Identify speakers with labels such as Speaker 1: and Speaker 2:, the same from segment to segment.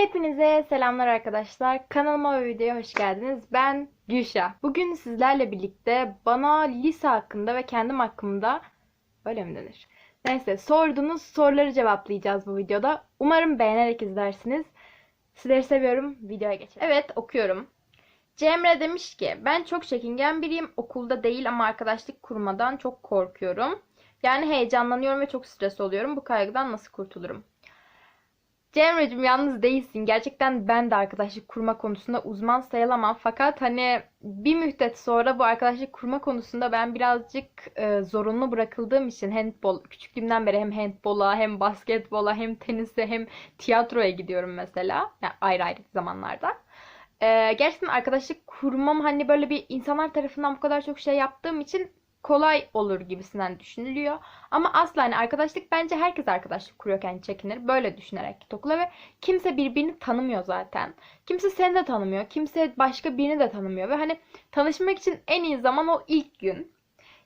Speaker 1: Hepinize selamlar arkadaşlar. Kanalıma ve videoya hoş geldiniz. Ben Gülşah. Bugün sizlerle birlikte bana lise hakkında ve kendim hakkında öyle mi denir? Neyse sorduğunuz soruları cevaplayacağız bu videoda. Umarım beğenerek izlersiniz. Sizleri seviyorum. Videoya geçelim. Evet okuyorum. Cemre demiş ki ben çok çekingen biriyim. Okulda değil ama arkadaşlık kurmadan çok korkuyorum. Yani heyecanlanıyorum ve çok stres oluyorum. Bu kaygıdan nasıl kurtulurum? Cemre'cim yalnız değilsin. Gerçekten ben de arkadaşlık kurma konusunda uzman sayılamam. Fakat hani bir müddet sonra bu arkadaşlık kurma konusunda ben birazcık e, zorunlu bırakıldığım için handbol küçüklüğümden beri hem handbola hem basketbola hem tenise hem tiyatroya gidiyorum mesela. Yani ayrı ayrı zamanlarda. E, gerçekten arkadaşlık kurmam hani böyle bir insanlar tarafından bu kadar çok şey yaptığım için kolay olur gibisinden düşünülüyor. Ama asla hani arkadaşlık bence herkes arkadaşlık kuruyorken çekinir. Böyle düşünerek git okula ve kimse birbirini tanımıyor zaten. Kimse seni de tanımıyor. Kimse başka birini de tanımıyor. Ve hani tanışmak için en iyi zaman o ilk gün.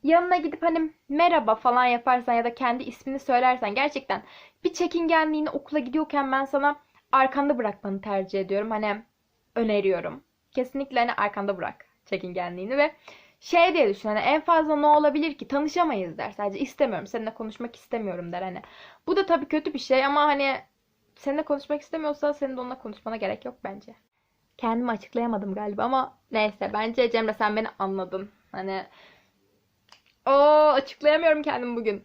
Speaker 1: Yanına gidip hani merhaba falan yaparsan ya da kendi ismini söylersen gerçekten bir çekingenliğini okula gidiyorken ben sana arkanda bırakmanı tercih ediyorum. Hani öneriyorum. Kesinlikle hani arkanda bırak çekingenliğini ve şey diye düşün hani en fazla ne olabilir ki? Tanışamayız der. Sadece istemiyorum. Seninle konuşmak istemiyorum der hani. Bu da tabii kötü bir şey ama hani seninle konuşmak istemiyorsa senin de onunla konuşmana gerek yok bence. Kendimi açıklayamadım galiba ama neyse. Bence Cemre sen beni anladın. Hani o açıklayamıyorum kendimi bugün.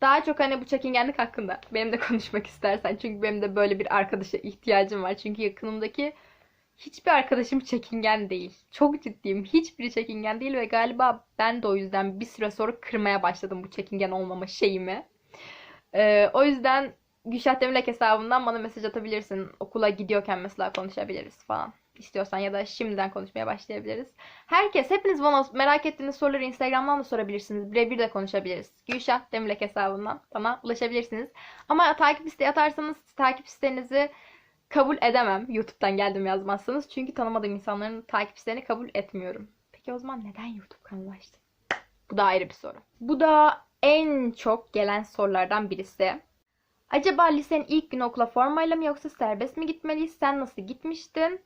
Speaker 1: Daha çok hani bu çekingenlik hakkında benim de konuşmak istersen. Çünkü benim de böyle bir arkadaşa ihtiyacım var. Çünkü yakınımdaki Hiçbir arkadaşım çekingen değil. Çok ciddiyim. Hiçbiri çekingen değil ve galiba ben de o yüzden bir süre sonra kırmaya başladım bu çekingen olmama şeyimi. Ee, o yüzden Gülşah Demirek hesabından bana mesaj atabilirsin. Okula gidiyorken mesela konuşabiliriz falan. İstiyorsan ya da şimdiden konuşmaya başlayabiliriz. Herkes, hepiniz bana merak ettiğiniz soruları Instagram'dan da sorabilirsiniz. Birebir de konuşabiliriz. Gülşah Demirek hesabından bana ulaşabilirsiniz. Ama takip isteği atarsanız takip isteğinizi kabul edemem. YouTube'dan geldim yazmazsanız. Çünkü tanımadığım insanların takip isteğini kabul etmiyorum. Peki o zaman neden YouTube kanalı açtın? Bu da ayrı bir soru. Bu da en çok gelen sorulardan birisi. Acaba lisenin ilk günü okula formayla mı yoksa serbest mi gitmeliyiz? Sen nasıl gitmiştin?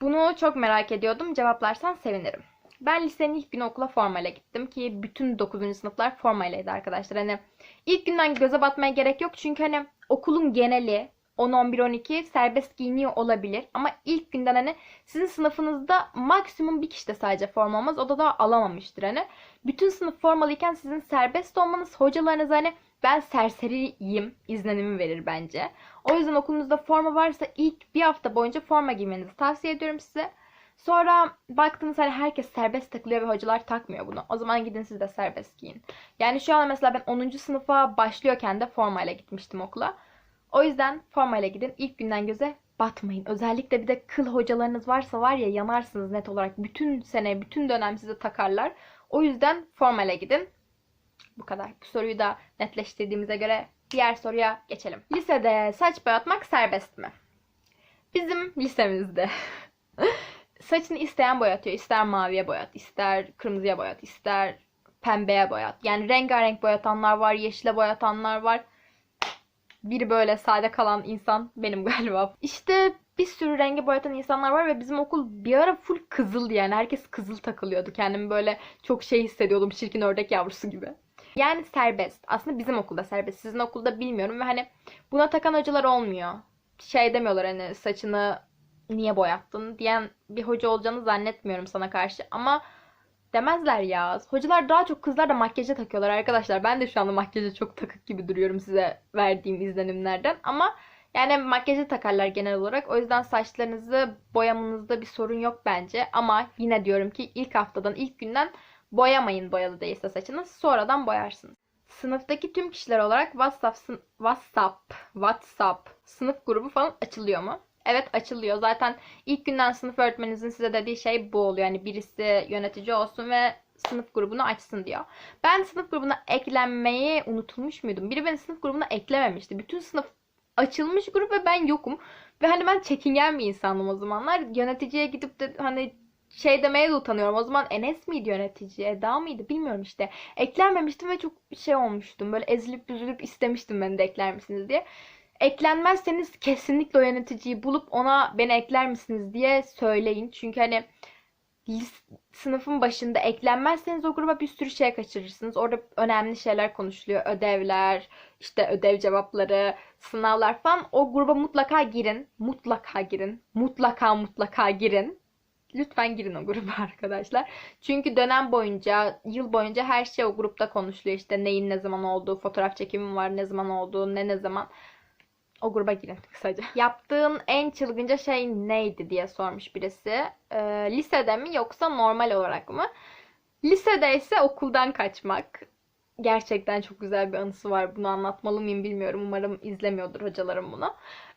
Speaker 1: Bunu çok merak ediyordum. Cevaplarsan sevinirim. Ben lisenin ilk günü okula formayla gittim ki bütün 9. sınıflar formaylaydı arkadaşlar. Hani ilk günden göze batmaya gerek yok çünkü hani okulun geneli 10, 11, 12 serbest giyiniyor olabilir. Ama ilk günden hani sizin sınıfınızda maksimum bir kişi de sadece forma olmaz. O da daha alamamıştır hani. Bütün sınıf formalıyken sizin serbest olmanız hocalarınız hani ben serseriyim izlenimi verir bence. O yüzden okulunuzda forma varsa ilk bir hafta boyunca forma giymenizi tavsiye ediyorum size. Sonra baktınız hani herkes serbest takılıyor ve hocalar takmıyor bunu. O zaman gidin siz de serbest giyin. Yani şu an mesela ben 10. sınıfa başlıyorken de formayla gitmiştim okula. O yüzden formayla gidin. İlk günden göze batmayın. Özellikle bir de kıl hocalarınız varsa var ya yanarsınız net olarak. Bütün sene, bütün dönem size takarlar. O yüzden formayla gidin. Bu kadar. Bu soruyu da netleştirdiğimize göre diğer soruya geçelim. Lisede saç boyatmak serbest mi? Bizim lisemizde saçını isteyen boyatıyor. İster maviye boyat, ister kırmızıya boyat, ister pembeye boyat. Yani rengarenk boyatanlar var, yeşile boyatanlar var. Bir böyle sade kalan insan benim galiba. İşte bir sürü rengi boyatan insanlar var ve bizim okul bir ara full kızıl yani. Herkes kızıl takılıyordu. Kendimi böyle çok şey hissediyordum. Çirkin ördek yavrusu gibi. Yani serbest. Aslında bizim okulda serbest. Sizin okulda bilmiyorum ve hani buna takan hocalar olmuyor. Şey demiyorlar hani saçını niye boyattın diyen bir hoca olacağını zannetmiyorum sana karşı. Ama demezler ya. Hocalar daha çok kızlar da makyaja takıyorlar arkadaşlar. Ben de şu anda makyaja çok takık gibi duruyorum size verdiğim izlenimlerden. Ama yani makyaja takarlar genel olarak. O yüzden saçlarınızı boyamanızda bir sorun yok bence. Ama yine diyorum ki ilk haftadan, ilk günden boyamayın boyalı değilse saçınız. Sonradan boyarsınız. Sınıftaki tüm kişiler olarak WhatsApp, WhatsApp, WhatsApp sınıf grubu falan açılıyor mu? Evet açılıyor. Zaten ilk günden sınıf öğretmeninizin size dediği şey bu oluyor. Yani birisi yönetici olsun ve sınıf grubunu açsın diyor. Ben sınıf grubuna eklenmeyi unutulmuş muydum? Biri beni sınıf grubuna eklememişti. Bütün sınıf açılmış grup ve ben yokum. Ve hani ben çekingen bir insandım o zamanlar. Yöneticiye gidip de hani şey demeye de utanıyorum. O zaman Enes miydi yönetici? Eda mıydı? Bilmiyorum işte. Eklenmemiştim ve çok şey olmuştum. Böyle ezilip üzülüp istemiştim beni de ekler misiniz diye eklenmezseniz kesinlikle o yöneticiyi bulup ona beni ekler misiniz diye söyleyin. Çünkü hani sınıfın başında eklenmezseniz o gruba bir sürü şey kaçırırsınız. Orada önemli şeyler konuşuluyor. Ödevler, işte ödev cevapları, sınavlar falan. O gruba mutlaka girin. Mutlaka girin. Mutlaka mutlaka girin. Lütfen girin o gruba arkadaşlar. Çünkü dönem boyunca, yıl boyunca her şey o grupta konuşuluyor. İşte neyin ne zaman olduğu, fotoğraf çekimi var, ne zaman olduğu, ne ne zaman. O gruba girin kısaca. Yaptığın en çılgınca şey neydi diye sormuş birisi. Ee, lisede mi yoksa normal olarak mı? Lisede ise okuldan kaçmak. Gerçekten çok güzel bir anısı var. Bunu anlatmalı mıyım bilmiyorum. Umarım izlemiyordur hocalarım bunu.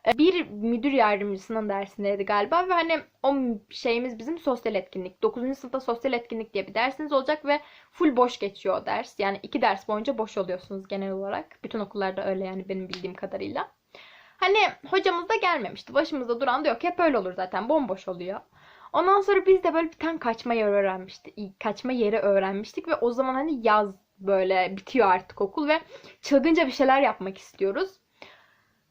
Speaker 1: Ee, Bir müdür yardımcısının dersindeydi galiba ve hani o şeyimiz bizim sosyal etkinlik. 9. sınıfta sosyal etkinlik diye bir dersiniz olacak ve full boş geçiyor o ders. Yani iki ders boyunca boş oluyorsunuz genel olarak. Bütün okullarda öyle yani benim bildiğim kadarıyla. Hani hocamız da gelmemişti. Başımızda duran da yok. Hep öyle olur zaten. Bomboş oluyor. Ondan sonra biz de böyle bir tane kaçma yeri öğrenmiştik. Kaçma yeri öğrenmiştik ve o zaman hani yaz böyle bitiyor artık okul ve çılgınca bir şeyler yapmak istiyoruz.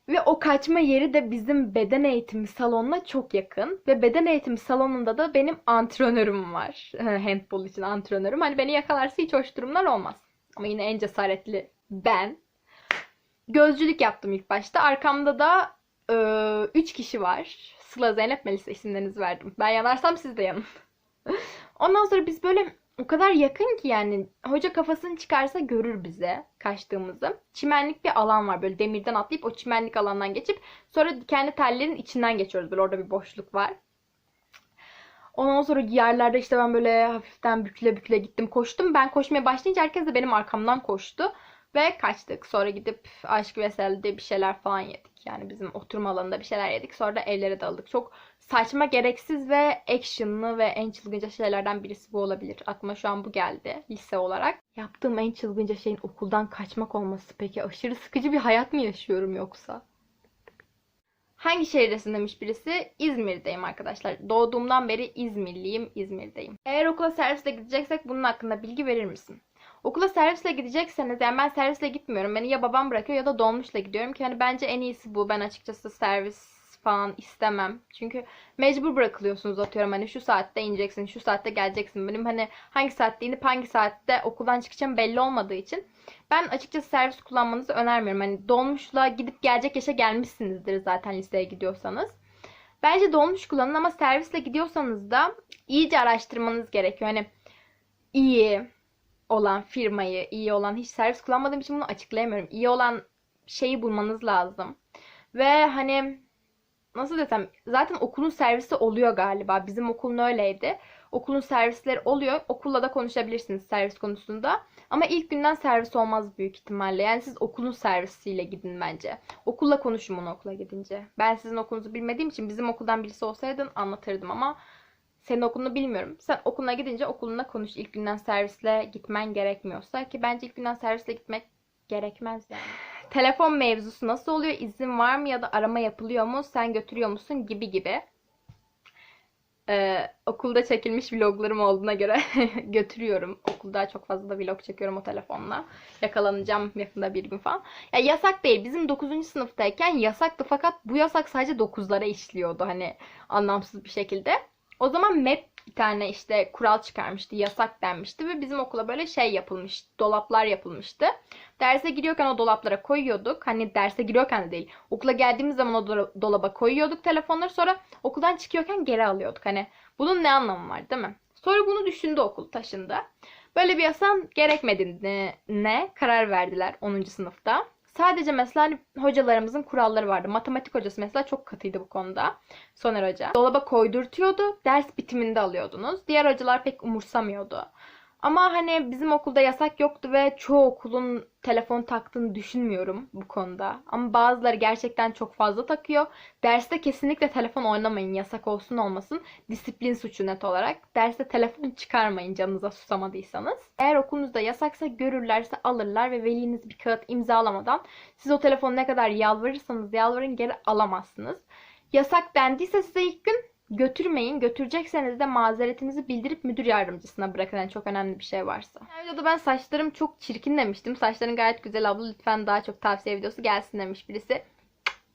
Speaker 1: Ve o kaçma yeri de bizim beden eğitimi salonuna çok yakın. Ve beden eğitimi salonunda da benim antrenörüm var. Handball için antrenörüm. Hani beni yakalarsa hiç hoş durumlar olmaz. Ama yine en cesaretli ben. Gözcülük yaptım ilk başta. Arkamda da 3 kişi var. Sıla, Zeynep, Melisa isimlerinizi verdim. Ben yanarsam siz de yanın. Ondan sonra biz böyle o kadar yakın ki yani hoca kafasını çıkarsa görür bize kaçtığımızı. Çimenlik bir alan var böyle demirden atlayıp o çimenlik alandan geçip sonra dikenli tellerin içinden geçiyoruz. Böyle orada bir boşluk var. Ondan sonra yerlerde işte ben böyle hafiften bükle bükle gittim koştum. Ben koşmaya başlayınca herkes de benim arkamdan koştu. Ve kaçtık. Sonra gidip Aşk Vesel'de bir şeyler falan yedik. Yani bizim oturma alanında bir şeyler yedik. Sonra da evlere daldık. Çok saçma, gereksiz ve actionlı ve en çılgınca şeylerden birisi bu olabilir. Aklıma şu an bu geldi lise olarak. Yaptığım en çılgınca şeyin okuldan kaçmak olması peki aşırı sıkıcı bir hayat mı yaşıyorum yoksa? Hangi şehirdesin demiş birisi. İzmir'deyim arkadaşlar. Doğduğumdan beri İzmirliyim, İzmir'deyim. Eğer okula servisle gideceksek bunun hakkında bilgi verir misin? Okula servisle gidecekseniz yani ben servisle gitmiyorum. Beni ya babam bırakıyor ya da dolmuşla gidiyorum ki hani bence en iyisi bu. Ben açıkçası servis falan istemem. Çünkü mecbur bırakılıyorsunuz atıyorum hani şu saatte ineceksin, şu saatte geleceksin. Benim hani hangi saatte inip hangi saatte okuldan çıkacağım belli olmadığı için ben açıkçası servis kullanmanızı önermiyorum. Hani dolmuşla gidip gelecek yaşa gelmişsinizdir zaten liseye gidiyorsanız. Bence dolmuş kullanın ama servisle gidiyorsanız da iyice araştırmanız gerekiyor. Hani iyi olan firmayı, iyi olan hiç servis kullanmadığım için bunu açıklayamıyorum. İyi olan şeyi bulmanız lazım. Ve hani nasıl desem zaten okulun servisi oluyor galiba. Bizim okulun öyleydi. Okulun servisleri oluyor. Okulla da konuşabilirsiniz servis konusunda. Ama ilk günden servis olmaz büyük ihtimalle. Yani siz okulun servisiyle gidin bence. Okulla konuşun bunu okula gidince. Ben sizin okulunuzu bilmediğim için bizim okuldan birisi olsaydın anlatırdım ama senin okulunu bilmiyorum. Sen okuluna gidince okuluna konuş. İlk günden servisle gitmen gerekmiyorsa ki bence ilk günden servisle gitmek gerekmez yani. Telefon mevzusu nasıl oluyor? İzin var mı ya da arama yapılıyor mu? Sen götürüyor musun? Gibi gibi. Ee, okulda çekilmiş vloglarım olduğuna göre götürüyorum. Okulda çok fazla da vlog çekiyorum o telefonla. Yakalanacağım yakında bir gün falan. Ya yasak değil. Bizim 9. sınıftayken yasaktı fakat bu yasak sadece 9'lara işliyordu hani anlamsız bir şekilde. O zaman MEP bir tane işte kural çıkarmıştı, yasak denmişti ve bizim okula böyle şey yapılmış, dolaplar yapılmıştı. Derse giriyorken o dolaplara koyuyorduk. Hani derse giriyorken de değil. Okula geldiğimiz zaman o dolaba koyuyorduk telefonları sonra okuldan çıkıyorken geri alıyorduk. Hani bunun ne anlamı var değil mi? Sonra bunu düşündü okul taşındı. Böyle bir yasan gerekmediğine karar verdiler 10. sınıfta. Sadece mesela hani hocalarımızın kuralları vardı. Matematik hocası mesela çok katıydı bu konuda. Soner Hoca. Dolaba koydurtuyordu. Ders bitiminde alıyordunuz. Diğer hocalar pek umursamıyordu. Ama hani bizim okulda yasak yoktu ve çoğu okulun telefon taktığını düşünmüyorum bu konuda. Ama bazıları gerçekten çok fazla takıyor. Derste kesinlikle telefon oynamayın. Yasak olsun olmasın. Disiplin suçu net olarak. Derste telefon çıkarmayın canınıza susamadıysanız. Eğer okulunuzda yasaksa görürlerse alırlar ve veliniz bir kağıt imzalamadan siz o telefonu ne kadar yalvarırsanız yalvarın geri alamazsınız. Yasak dendiyse size ilk gün götürmeyin. Götürecekseniz de mazeretinizi bildirip müdür yardımcısına bırakın. Yani çok önemli bir şey varsa. Yani videoda ben saçlarım çok çirkin demiştim. Saçların gayet güzel abla lütfen daha çok tavsiye videosu gelsin demiş birisi.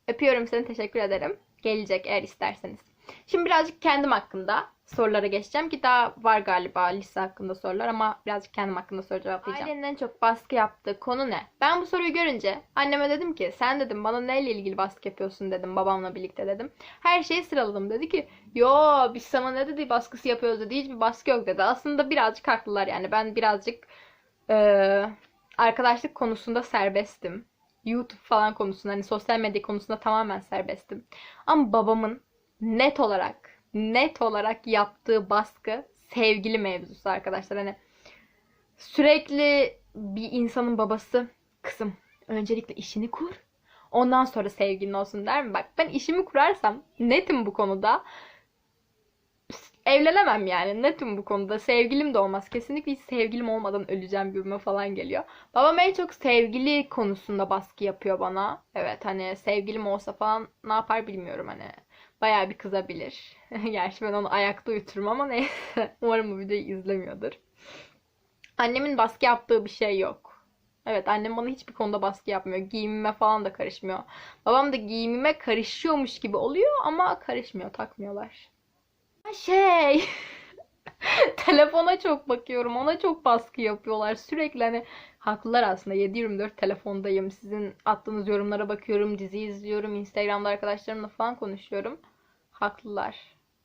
Speaker 1: Öpüyorum seni. Teşekkür ederim. Gelecek eğer isterseniz. Şimdi birazcık kendim hakkında sorulara geçeceğim ki daha var galiba lise hakkında sorular ama birazcık kendim hakkında soru cevaplayacağım. Ailenin en çok baskı yaptığı konu ne? Ben bu soruyu görünce anneme dedim ki sen dedim bana neyle ilgili baskı yapıyorsun dedim babamla birlikte dedim. Her şeyi sıraladım dedi ki yo biz sana ne dedi baskısı yapıyoruz dedi hiçbir baskı yok dedi. Aslında birazcık haklılar yani ben birazcık eee, arkadaşlık konusunda serbestim. YouTube falan konusunda hani sosyal medya konusunda tamamen serbestim. Ama babamın net olarak net olarak yaptığı baskı sevgili mevzusu arkadaşlar. Hani sürekli bir insanın babası kızım öncelikle işini kur. Ondan sonra sevgilin olsun der mi? Bak ben işimi kurarsam netim bu konuda. Evlenemem yani netim bu konuda. Sevgilim de olmaz. Kesinlikle hiç sevgilim olmadan öleceğim gibime falan geliyor. Babam en çok sevgili konusunda baskı yapıyor bana. Evet hani sevgilim olsa falan ne yapar bilmiyorum hani. Bayağı bir kızabilir. Gerçi ben onu ayakta uyuturum ama neyse. Umarım bu videoyu izlemiyordur. Annemin baskı yaptığı bir şey yok. Evet annem bana hiçbir konuda baskı yapmıyor. Giyimime falan da karışmıyor. Babam da giyimime karışıyormuş gibi oluyor ama karışmıyor, takmıyorlar. Şey, telefona çok bakıyorum. Ona çok baskı yapıyorlar. Sürekli hani haklılar aslında. 7-24 telefondayım. Sizin attığınız yorumlara bakıyorum, dizi izliyorum, Instagram'da arkadaşlarımla falan konuşuyorum. Haklılar.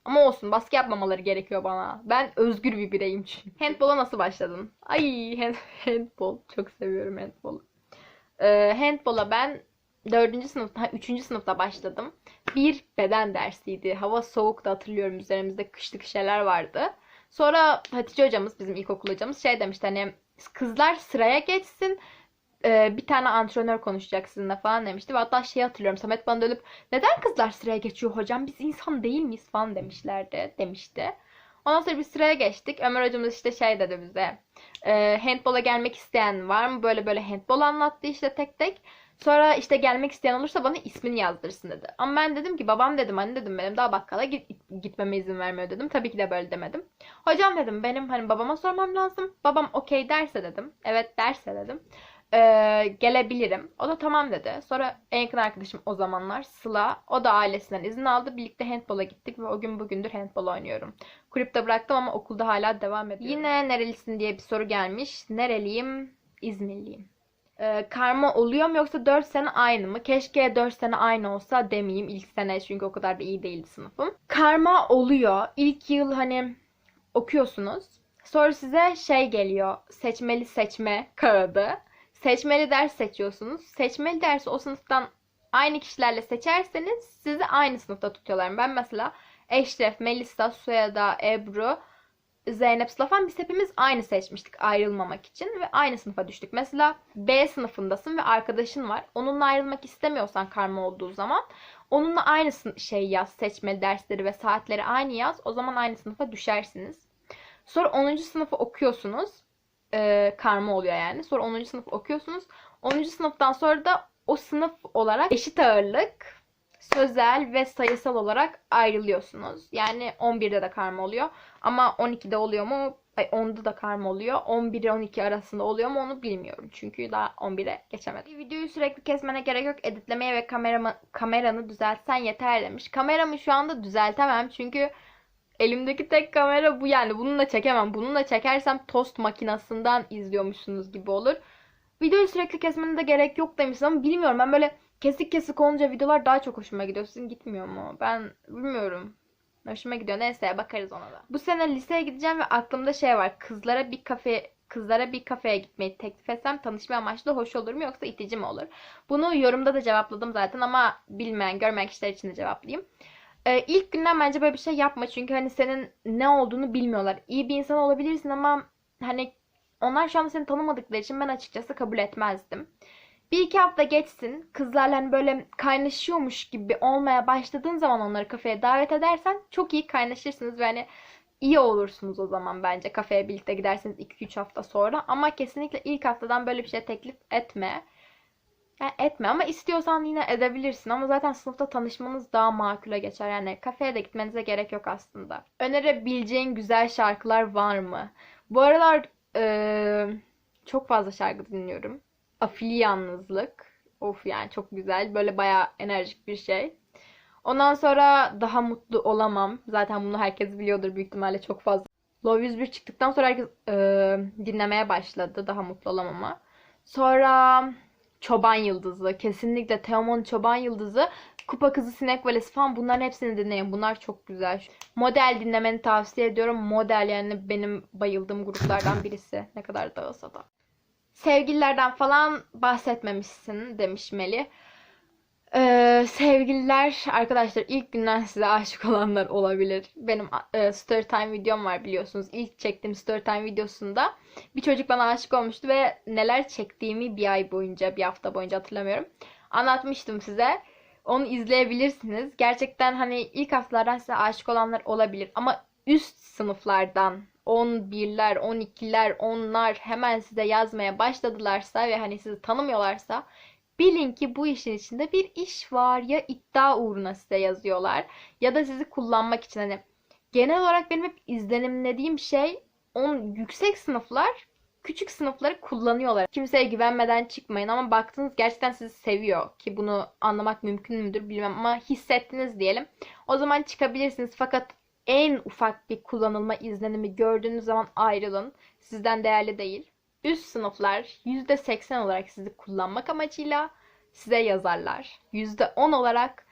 Speaker 1: Ama olsun baskı yapmamaları gerekiyor bana. Ben özgür bir bireyim çünkü. Handball'a nasıl başladın? Ay hand, handball. Çok seviyorum handball'u. Ee, handball'a ben 4. sınıfta, ha, 3. sınıfta başladım. Bir beden dersiydi. Hava soğuktu hatırlıyorum. Üzerimizde kışlık şeyler vardı. Sonra Hatice hocamız, bizim ilkokul hocamız şey demişti hani kızlar sıraya geçsin. Ee, bir tane antrenör konuşacak sizinle falan demişti. Ve hatta şey hatırlıyorum. Samet bana dönüp neden kızlar sıraya geçiyor hocam? Biz insan değil miyiz falan demişlerdi. Demişti. Ondan sonra biz sıraya geçtik. Ömer hocamız işte şey dedi bize. E, handbola gelmek isteyen var mı? Böyle böyle handbol anlattı işte tek tek. Sonra işte gelmek isteyen olursa bana ismini yazdırsın dedi. Ama ben dedim ki babam dedim anne dedim benim daha bakkala git, gitmeme izin vermiyor dedim. Tabii ki de böyle demedim. Hocam dedim benim hani babama sormam lazım. Babam okey derse dedim. Evet derse dedim. Ee, gelebilirim. O da tamam dedi. Sonra en yakın arkadaşım o zamanlar Sıla. O da ailesinden izin aldı. Birlikte handbola gittik ve o gün bugündür handbol oynuyorum. Kulüpte bıraktım ama okulda hala devam ediyorum. Yine nerelisin diye bir soru gelmiş. Nereliyim? İzmirliyim. Ee, karma oluyor mu yoksa 4 sene aynı mı? Keşke 4 sene aynı olsa demeyeyim ilk sene çünkü o kadar da iyi değildi sınıfım. Karma oluyor. İlk yıl hani okuyorsunuz. Sonra size şey geliyor. Seçmeli seçme kağıdı. Seçmeli ders seçiyorsunuz. Seçmeli dersi o sınıftan aynı kişilerle seçerseniz sizi aynı sınıfta tutuyorlar. Ben mesela Eşref, Melisa, Suyada, Ebru, Zeynep, Slafan biz hepimiz aynı seçmiştik ayrılmamak için ve aynı sınıfa düştük. Mesela B sınıfındasın ve arkadaşın var. Onunla ayrılmak istemiyorsan karma olduğu zaman onunla aynı şey yaz, seçmeli dersleri ve saatleri aynı yaz. O zaman aynı sınıfa düşersiniz. Sonra 10. sınıfı okuyorsunuz. Ee, karma oluyor yani. Sonra 10. sınıf okuyorsunuz. 10. sınıftan sonra da o sınıf olarak eşit ağırlık, sözel ve sayısal olarak ayrılıyorsunuz. Yani 11'de de karma oluyor. Ama 12'de oluyor mu? Ay 10'da da karma oluyor. 11 ile 12 arasında oluyor mu onu bilmiyorum. Çünkü daha 11'e geçemedim. Videoyu sürekli kesmene gerek yok. Editlemeye ve kameramı, kameranı düzeltsen yeter demiş. Kameramı şu anda düzeltemem. Çünkü elimdeki tek kamera bu yani. Bununla çekemem. Bununla çekersem tost makinasından izliyormuşsunuz gibi olur. Videoyu sürekli kesmene de gerek yok demişsin ama bilmiyorum. Ben böyle kesik kesik olunca videolar daha çok hoşuma gidiyor. Sizin gitmiyor mu? Ben bilmiyorum. Hoşuma gidiyor. Neyse bakarız ona da. Bu sene liseye gideceğim ve aklımda şey var. Kızlara bir kafe kızlara bir kafeye gitmeyi teklif etsem tanışma amaçlı hoş olur mu yoksa itici mi olur? Bunu yorumda da cevapladım zaten ama bilmeyen, görmeyen kişiler için de cevaplayayım. Ee, ilk günden bence böyle bir şey yapma çünkü hani senin ne olduğunu bilmiyorlar. İyi bir insan olabilirsin ama hani onlar şu an seni tanımadıkları için ben açıkçası kabul etmezdim. Bir iki hafta geçsin. Kızlarla hani böyle kaynaşıyormuş gibi olmaya başladığın zaman onları kafeye davet edersen çok iyi kaynaşırsınız ve hani iyi olursunuz o zaman bence kafeye birlikte giderseniz 2-3 hafta sonra. Ama kesinlikle ilk haftadan böyle bir şey teklif etme. Yani etme ama istiyorsan yine edebilirsin ama zaten sınıfta tanışmanız daha makule geçer. Yani kafeye de gitmenize gerek yok aslında. Önerebileceğin güzel şarkılar var mı? Bu aralar eee, çok fazla şarkı dinliyorum. Afili Yalnızlık. Of yani çok güzel. Böyle bayağı enerjik bir şey. Ondan sonra daha mutlu olamam. Zaten bunu herkes biliyordur büyük ihtimalle çok fazla. Love 101 çıktıktan sonra herkes e, dinlemeye başladı. Daha mutlu olamama. Sonra Çoban Yıldızı. Kesinlikle Teoman Çoban Yıldızı. Kupa Kızı Sinek Valesi falan bunların hepsini dinleyin. Bunlar çok güzel. Model dinlemeni tavsiye ediyorum. Model yani benim bayıldığım gruplardan birisi. Ne kadar dağılsa da. Sevgililerden falan bahsetmemişsin demiş Meli. Ee, sevgililer arkadaşlar ilk günden size aşık olanlar olabilir. Benim e, story time videom var biliyorsunuz. İlk çektiğim story time videosunda bir çocuk bana aşık olmuştu ve neler çektiğimi bir ay boyunca, bir hafta boyunca hatırlamıyorum. Anlatmıştım size. Onu izleyebilirsiniz. Gerçekten hani ilk haftalardan size aşık olanlar olabilir ama üst sınıflardan 11'ler, 12'ler, onlar hemen size yazmaya başladılarsa ve hani sizi tanımıyorlarsa bilin ki bu işin içinde bir iş var. Ya iddia uğruna size yazıyorlar ya da sizi kullanmak için hani genel olarak benim hep izlenimlediğim şey on yüksek sınıflar küçük sınıfları kullanıyorlar. Kimseye güvenmeden çıkmayın ama baktınız gerçekten sizi seviyor ki bunu anlamak mümkün müdür bilmem ama hissettiniz diyelim. O zaman çıkabilirsiniz fakat en ufak bir kullanılma izlenimi gördüğünüz zaman ayrılın. Sizden değerli değil. Üst sınıflar %80 olarak sizi kullanmak amacıyla size yazarlar. %10 olarak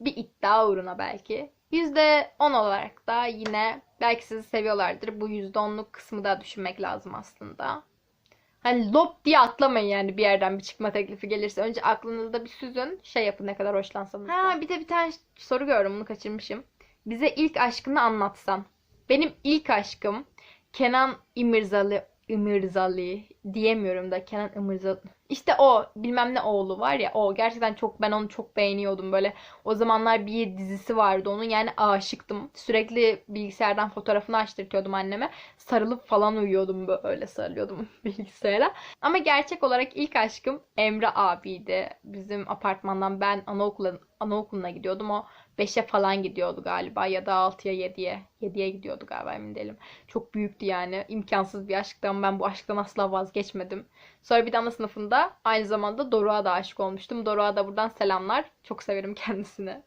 Speaker 1: bir iddia uğruna belki. %10 olarak da yine belki sizi seviyorlardır. Bu %10'luk kısmı da düşünmek lazım aslında. Hani lop diye atlamayın yani bir yerden bir çıkma teklifi gelirse. Önce aklınızda bir süzün. Şey yapın ne kadar hoşlansanız. Ha bir de bir tane soru gördüm bunu kaçırmışım. Bize ilk aşkını anlatsan. Benim ilk aşkım Kenan İmirzalı İmirzalı diyemiyorum da Kenan İmirzalı. İşte o bilmem ne oğlu var ya o gerçekten çok ben onu çok beğeniyordum böyle. O zamanlar bir dizisi vardı onun yani aşıktım. Sürekli bilgisayardan fotoğrafını açtırtıyordum anneme. Sarılıp falan uyuyordum böyle sarılıyordum bilgisayara. Ama gerçek olarak ilk aşkım Emre abiydi. Bizim apartmandan ben anaokuluna, anaokuluna gidiyordum. O 5'e falan gidiyordu galiba ya da 6'ya 7'ye. 7'ye gidiyordu galiba emin değilim. Çok büyüktü yani. İmkansız bir aşktan ben bu aşktan asla vazgeçmedim. Sonra bir ana sınıfında aynı zamanda Doruk'a da aşık olmuştum. Doruk'a da buradan selamlar. Çok severim kendisini.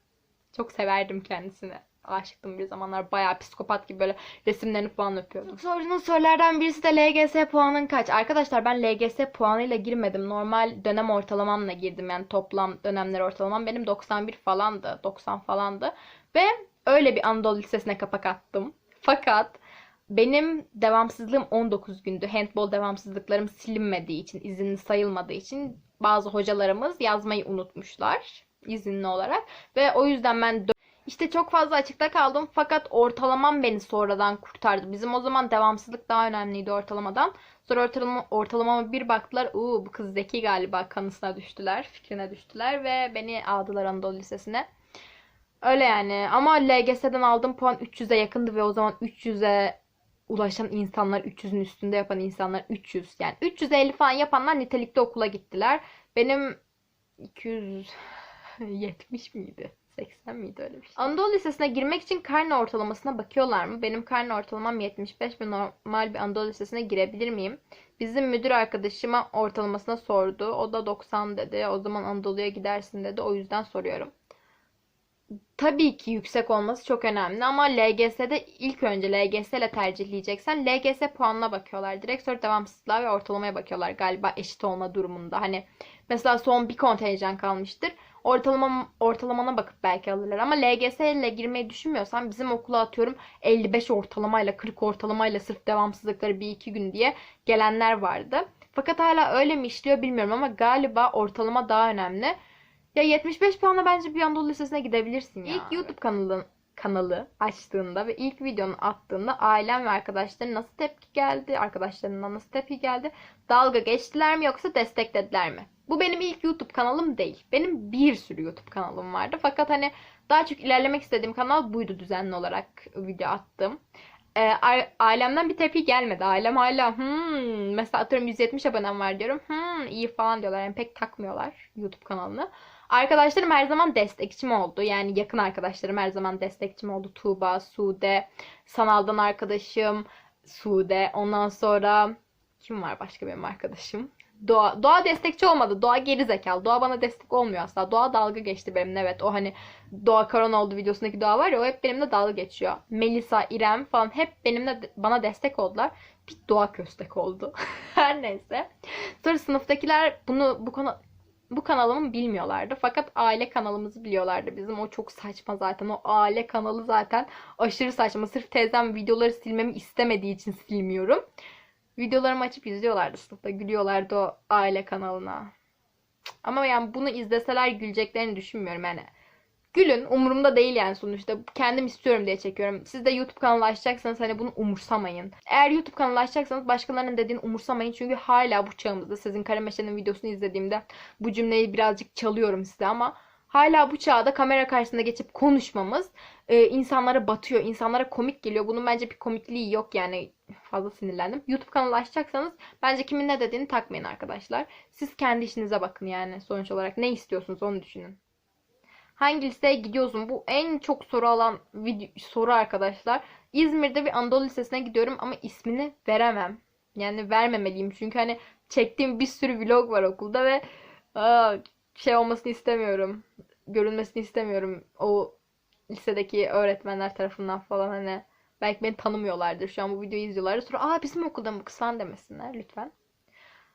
Speaker 1: Çok severdim kendisini. Aşıktım bir zamanlar. Bayağı psikopat gibi böyle resimlerini falan öpüyordum. Sorduğunuz sorulardan birisi de LGS puanın kaç? Arkadaşlar ben LGS puanıyla girmedim. Normal dönem ortalamamla girdim. Yani toplam dönemler ortalamam benim 91 falandı. 90 falandı. Ve öyle bir Anadolu Lisesi'ne kapak attım. Fakat benim devamsızlığım 19 gündü. Handball devamsızlıklarım silinmediği için, izinli sayılmadığı için bazı hocalarımız yazmayı unutmuşlar izinli olarak. Ve o yüzden ben işte çok fazla açıkta kaldım fakat ortalamam beni sonradan kurtardı. Bizim o zaman devamsızlık daha önemliydi ortalamadan. Sonra ortalama, ortalamama bir baktılar. Uuu bu kız zeki galiba kanısına düştüler, fikrine düştüler ve beni aldılar Anadolu Lisesi'ne. Öyle yani ama LGS'den aldığım puan 300'e yakındı ve o zaman 300'e ulaşan insanlar 300'ün üstünde yapan insanlar 300 yani 350 falan yapanlar nitelikli okula gittiler. Benim 270 miydi? 80 miydi öyle bir şey. Anadolu Lisesi'ne girmek için karne ortalamasına bakıyorlar mı? Benim karne ortalamam 75 ve normal bir Anadolu Lisesi'ne girebilir miyim? Bizim müdür arkadaşıma ortalamasına sordu. O da 90 dedi. O zaman Anadolu'ya gidersin dedi. O yüzden soruyorum. Tabii ki yüksek olması çok önemli ama LGS'de ilk önce LGS ile tercihleyeceksen LGS puanına bakıyorlar. Direkt sonra devamsızlığa ve ortalamaya bakıyorlar galiba eşit olma durumunda. Hani mesela son bir kontenjan kalmıştır. Ortalama, ortalamana bakıp belki alırlar ama LGS ile girmeyi düşünmüyorsan bizim okula atıyorum 55 ortalamayla 40 ortalamayla sırf devamsızlıkları bir iki gün diye gelenler vardı. Fakat hala öyle mi işliyor bilmiyorum ama galiba ortalama daha önemli. Ya 75 puanla bence bir Anadolu Lisesi'ne gidebilirsin ya. İlk YouTube kanalı kanalı açtığında ve ilk videonu attığında ailem ve arkadaşların nasıl tepki geldi? Arkadaşlarından nasıl tepki geldi? Dalga geçtiler mi yoksa desteklediler mi? Bu benim ilk YouTube kanalım değil. Benim bir sürü YouTube kanalım vardı. Fakat hani daha çok ilerlemek istediğim kanal buydu düzenli olarak video attım. Ee, ailemden bir tepki gelmedi. Ailem hala hmm, mesela atıyorum 170 abonem var diyorum. Hmm, iyi falan diyorlar. Yani pek takmıyorlar YouTube kanalını. Arkadaşlarım her zaman destekçim oldu. Yani yakın arkadaşlarım her zaman destekçim oldu. Tuğba, Sude, Sanal'dan arkadaşım, Sude. Ondan sonra kim var başka benim arkadaşım? Doğa, doğa destekçi olmadı. Doğa geri zekalı. Doğa bana destek olmuyor asla. Doğa dalga geçti benimle evet. O hani Doğa Karan oldu videosundaki Doğa var ya o hep benimle dalga geçiyor. Melisa, İrem falan hep benimle bana destek oldular. Bir Doğa köstek oldu. Her neyse. Sonra sınıftakiler bunu bu konu bu kanalımı bilmiyorlardı. Fakat aile kanalımızı biliyorlardı bizim. O çok saçma zaten. O aile kanalı zaten aşırı saçma. Sırf teyzem videoları silmemi istemediği için silmiyorum. Videolarımı açıp izliyorlardı sınıfta. Gülüyorlardı o aile kanalına. Ama yani bunu izleseler güleceklerini düşünmüyorum yani. Gülün umurumda değil yani sonuçta. Kendim istiyorum diye çekiyorum. Siz de YouTube kanalı açacaksanız hani bunu umursamayın. Eğer YouTube kanalı açacaksanız başkalarının dediğini umursamayın. Çünkü hala bu çağımızda sizin Karameşe'nin videosunu izlediğimde bu cümleyi birazcık çalıyorum size ama hala bu çağda kamera karşısında geçip konuşmamız e, insanlara batıyor. insanlara komik geliyor. Bunun bence bir komikliği yok yani. Fazla sinirlendim. YouTube kanalı açacaksanız bence kimin ne dediğini takmayın arkadaşlar. Siz kendi işinize bakın yani sonuç olarak. Ne istiyorsunuz onu düşünün. Hangi liseye gidiyorsun? Bu en çok soru alan video, soru arkadaşlar. İzmir'de bir Anadolu Lisesi'ne gidiyorum ama ismini veremem. Yani vermemeliyim çünkü hani çektiğim bir sürü vlog var okulda ve aa, şey olmasını istemiyorum. Görünmesini istemiyorum. O lisedeki öğretmenler tarafından falan hani belki beni tanımıyorlardır. Şu an bu videoyu izliyorlar. Sonra aa bizim okulda mı kız falan demesinler lütfen.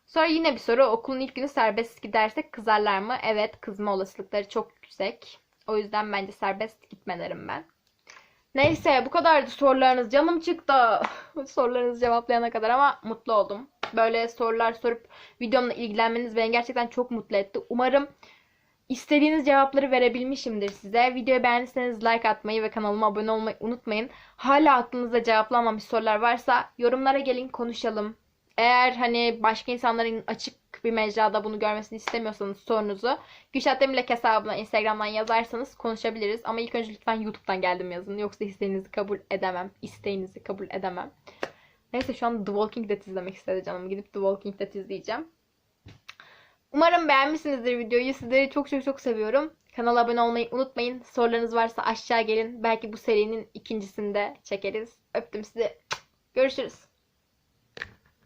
Speaker 1: Sonra yine bir soru. Okulun ilk günü serbest gidersek kızarlar mı? Evet kızma olasılıkları çok yüksek. O yüzden bence serbest gitmelerim ben. Neyse bu kadardı sorularınız. Canım çıktı. Sorularınızı cevaplayana kadar ama mutlu oldum. Böyle sorular sorup videomla ilgilenmeniz beni gerçekten çok mutlu etti. Umarım istediğiniz cevapları verebilmişimdir size. Videoyu beğendiyseniz like atmayı ve kanalıma abone olmayı unutmayın. Hala aklınızda cevaplanmamış sorular varsa yorumlara gelin konuşalım. Eğer hani başka insanların açık bir mecrada bunu görmesini istemiyorsanız sorunuzu Gülşah Demirlek hesabına Instagram'dan yazarsanız konuşabiliriz. Ama ilk önce lütfen YouTube'dan geldim yazın. Yoksa isteğinizi kabul edemem. İsteğinizi kabul edemem. Neyse şu an The Walking Dead izlemek istedi canım. Gidip The Walking Dead izleyeceğim. Umarım beğenmişsinizdir videoyu. Sizleri çok çok çok seviyorum. Kanala abone olmayı unutmayın. Sorularınız varsa aşağı gelin. Belki bu serinin ikincisinde çekeriz. Öptüm sizi. Görüşürüz.